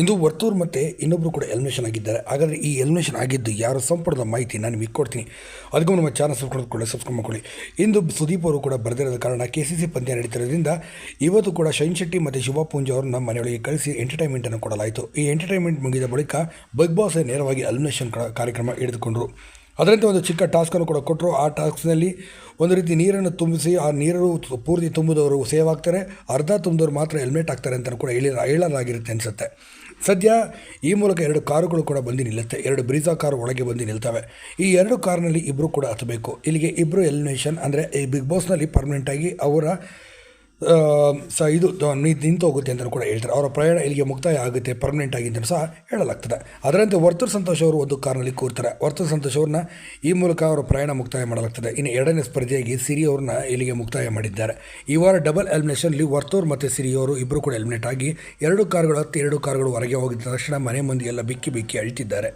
ಇಂದು ವರ್ತೂರ್ ಮತ್ತು ಇನ್ನೊಬ್ಬರು ಕೂಡ ಎಲಿಮಿನೇಷನ್ ಆಗಿದ್ದಾರೆ. ಹಾಗಾದರೆ ಈ ಎಲಿಮಿನೇಷನ್ ಆಗಿದ್ದು ಯಾರು ಸಂಪೂರ್ಣ ಮಾಹಿತಿ ನಾನು ನಿಮಗೆ ಕೊಡ್ತೀನಿ. ಅದಕ್ಕೂ ನಮ್ಮ ಚಾನಲ್ ಸಬ್ಸ್ಕ್ರೈಬ್ ಕೂಡ ಸಬ್ಸ್ಕ್ರೈಬ್ ಮಾಡ್ಕೊಳ್ಳಿ. ಇಂದು ಸುದೀಪ್ ಅವರು ಕೂಡ ಬರೆದಿರೋದ ಕಾರಣ ಕೆ ಸಿ ಸಿ ಪಂದ್ಯ ನಡೀತಿರೋದ್ರಿಂದ ಇವತ್ತು ಕೂಡ ಶೈನ್ ಶೆಟ್ಟಿ ಮತ್ತು ಶಿವ ಅವರು ಅವರನ್ನ ಮನೆಯೊಳಗೆ ಕಳಿಸಿ ಎಂಟರ್ಟೈನ್ಮೆಂಟನ್ನು ಕೊಡಲಾಯಿತು. ಈ ಎಂಟರ್ಟೈನ್ಮೆಂಟ್ ಮುಗಿದ ಬಳಿಕ ಬಿಗ್ ಬಾಸ್ ನೇರವಾಗಿ ಎಲಿಮಿನೇಷನ್ ಕಾರ್ಯಕ್ರಮ ಹಿಡಿದುಕೊಂಡರು. ಅದರಂತೆ ಒಂದು ಚಿಕ್ಕ ಟಾಸ್ಕನ್ನು ಕೂಡ ಕೊಟ್ಟರು. ಆ ಟಾಸ್ಕ್ನಲ್ಲಿ ಒಂದು ರೀತಿ ನೀರನ್ನು ತುಂಬಿಸಿ, ಆ ನೀರು ಪೂರ್ತಿ ತುಂಬಿದವರು ಸೇವ್ ಆಗ್ತಾರೆ ಅರ್ಧ ತುಂಬಿದವರು ಮಾತ್ರ ಹೆಲ್ಮೆಟ್ ಆಗ್ತಾರೆ ಅಂತ ಕೂಡ ಹೇಳಿ ಹೇಳಲಾಗಿರುತ್ತೆ ಅನಿಸುತ್ತೆ. ಸದ್ಯ ಈ ಮೂಲಕ ಎರಡು ಕಾರುಗಳು ಕೂಡ ಬಂದು ನಿಲ್ಲುತ್ತೆ. ಎರಡು ಬ್ರೀಜಾ ಕಾರು ಒಳಗೆ ಬಂದು ನಿಲ್ತವೆ. ಈ ಎರಡು ಕಾರ್ನಲ್ಲಿ ಇಬ್ಬರು ಕೂಡ ಹತ್ತಬೇಕು ಇಲ್ಲಿಗೆ ಇಬ್ಬರು ಎಲಿಮಿನೇಷನ್ ಅಂದರೆ ಈ ಬಿಗ್ ಬಾಸ್ನಲ್ಲಿ ಪರ್ಮನೆಂಟಾಗಿ ಅವರ ಆ, ಸ ಇದು ನಿಂತು ಹೋಗುತ್ತೆ ಅಂತಲೂ ಕೂಡ ಹೇಳ್ತಾರೆ. ಅವರ ಪ್ರಯಾಣ ಇಲ್ಲಿಗೆ ಮುಕ್ತಾಯ ಆಗುತ್ತೆ ಪರ್ಮನೆಂಟ್ ಆಗಿ ಅಂತ ಸಹ ಹೇಳಲಾಗ್ತದೆ. ಅದರಂತೆ ವರ್ತೂರ್ ಸಂತೋಷ್ ಅವರು ಒಂದು ಕಾರ್ನಲ್ಲಿ ಕೂರ್ತಾರೆ. ವರ್ತೂರ್ ಸಂತೋಷ್ ಅವ್ರನ್ನ ಈ ಮೂಲಕ ಅವರ ಪ್ರಯಾಣ ಮುಕ್ತಾಯ ಮಾಡಲಾಗ್ತದೆ. ಇನ್ನು ಎರಡನೇ ಸ್ಪರ್ಧೆಯಾಗಿ ಸಿರಿ ಅವ್ರನ್ನ ಇಲ್ಲಿಗೆ ಮುಕ್ತಾಯ ಮಾಡಿದ್ದಾರೆ. ಈ ವಾರ ಡಬಲ್ ಎಲಿಮಿನೇಷನ್ಲಿ ವರ್ತೂರ್ ಮತ್ತು ಸಿರಿ ಅವರು ಇಬ್ಬರು ಕೂಡ ಎಲಿಮಿನೇಟ್ ಆಗಿ ಎರಡು ಕಾರುಗಳು ಹತ್ತಿ ಎರಡು ಕಾರುಗಳು ಹೊರಗೆ ಹೋಗಿದ್ದ ತಕ್ಷಣ ಮನೆ ಮಂದಿ ಎಲ್ಲ ಬಿಕ್ಕಿ ಬಿಕ್ಕಿ ಅಳ್ತಿದ್ದಾರೆ.